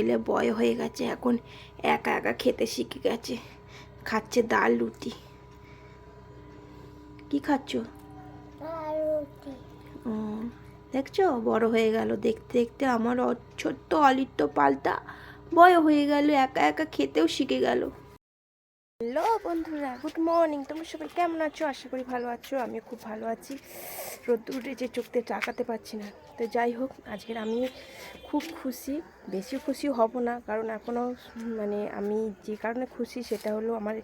এলে বয় হয়ে গেছে এখন একা একা খেতে শিখে গেছে। খাচ্ছে ডাল রুটি। কি খাচ্ছ? দেখছ? বড় হয়ে গেল। দেখতে দেখতে আমার ছোট্ট অলিট্ট পাল্টা বয় হয়ে গেল একা একা খেতেও শিখে গেল। হ্যালো বন্ধুরা, গুড মর্নিং। তোমরা সবাই কেমন আছো? আশা করি ভালো আছো আমি খুব ভালো আছি। রোদ্দুর উঠেছে চোখতে তাকাতে পারছি না। তো যাই হোক, আজকের আমি খুব খুশি বেশি খুশি হব না, কারণ এখনও মানে আমি যে কারণে খুশি সেটা হলো আমার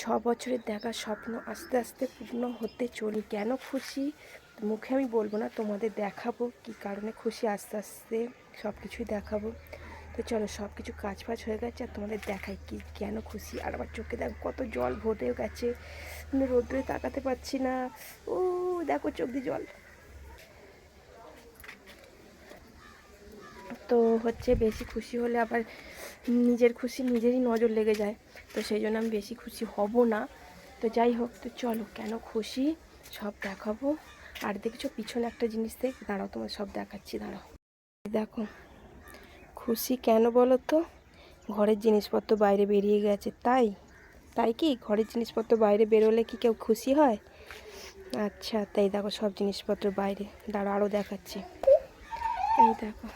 ছ বছরের দেখা স্বপ্ন আস্তে আস্তে পূর্ণ হতে চলি। কেন খুশি? মুখে আমি বলব না, তোমাদের দেখাবো কি কারণে খুশি, আস্তে আস্তে সব কিছুই দেখাবো। তো চলো সব কিছু কাজ ফাজ হয়ে গেছে আর তোমাদের দেখাই কি কেন খুশি। আর আমার চোখে দেখো কত জল ভরেও গেছে। কিন্তু রোদ্রে তাকাতে পারছি না। ও, দেখো চোখ দিয়ে জল। তো হচ্ছে বেশি খুশি হলে আবার নিজের খুশি নিজেরই নজর লেগে যায়। তো সেই জন্য আমি বেশি খুশি হব না। তো যাই হোক, তো চলো কেন খুশি? সব দেখাবো। আর দেখছ পিছনে একটা জিনিস দেখ দাঁড়াও তোমার সব দেখাচ্ছি, দাঁড়াও। দেখো। খুশি কেন বলো তো? ঘরের জিনিসপত্র বাইরে বেরিয়ে গেছে, তাই? তাই কি? ঘরের জিনিসপত্র বাইরে বেরোলে কি কেউ খুশি হয়? আচ্ছা তাই দেখো সব জিনিসপত্র বাইরে। দাঁড়া আরও দেখাচ্ছি। এই দেখো।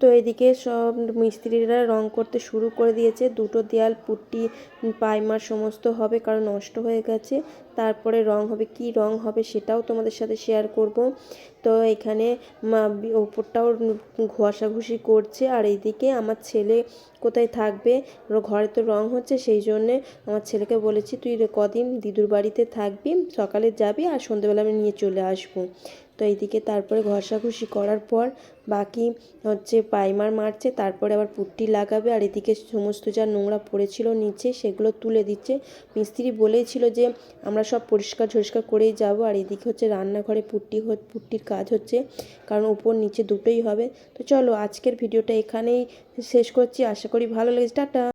তো এদিকে সব মিস্ত্রিরা রং করতে শুরু করে দিয়েছে। দুটো দেয়াল, পুট্টি পাইমার সমস্ত হবে কারণ নষ্ট হয়ে গেছে। তারপরে রং হবে, কি রং হবে সেটাও তোমাদের সাথে শেয়ার করব। তো এখানে ওপরটাও ঘষাঘষি করছে আর এইদিকে আমার ছেলে কোথায় থাকবে? ঘরে তো রং হচ্ছে, সেই জন্যে আমার ছেলেকে বলেছি, তুই কদিন দিদুর বাড়িতে থাকবি, সকালে যাবি আর সন্ধ্যেবেলা আমি নিয়ে চলে আসব। তো এইদিকে তারপরে ঘষাঘষি করার পর বাকি হচ্ছে পাইমার মারছে, তারপরে আবার পুট্টি লাগাবে আর এদিকে সমস্ত যা নোংরা পড়েছিল নিচে সেগুলো তুলে দিচ্ছে। মিস্ত্রি বলেইছিল যে, আমরা সব পরিষ্কার ঝরিষ্কার করেই যাব। আর এদিকে হচ্ছে রান্নাঘরে পুট্টি পুট্টির কাজ হচ্ছে, কারণ উপর নিচে দুটোই হবে। তো চলো আজকের ভিডিওটা এখানেই শেষ করছি। আশা করি ভালো লেগেছে। টাটা!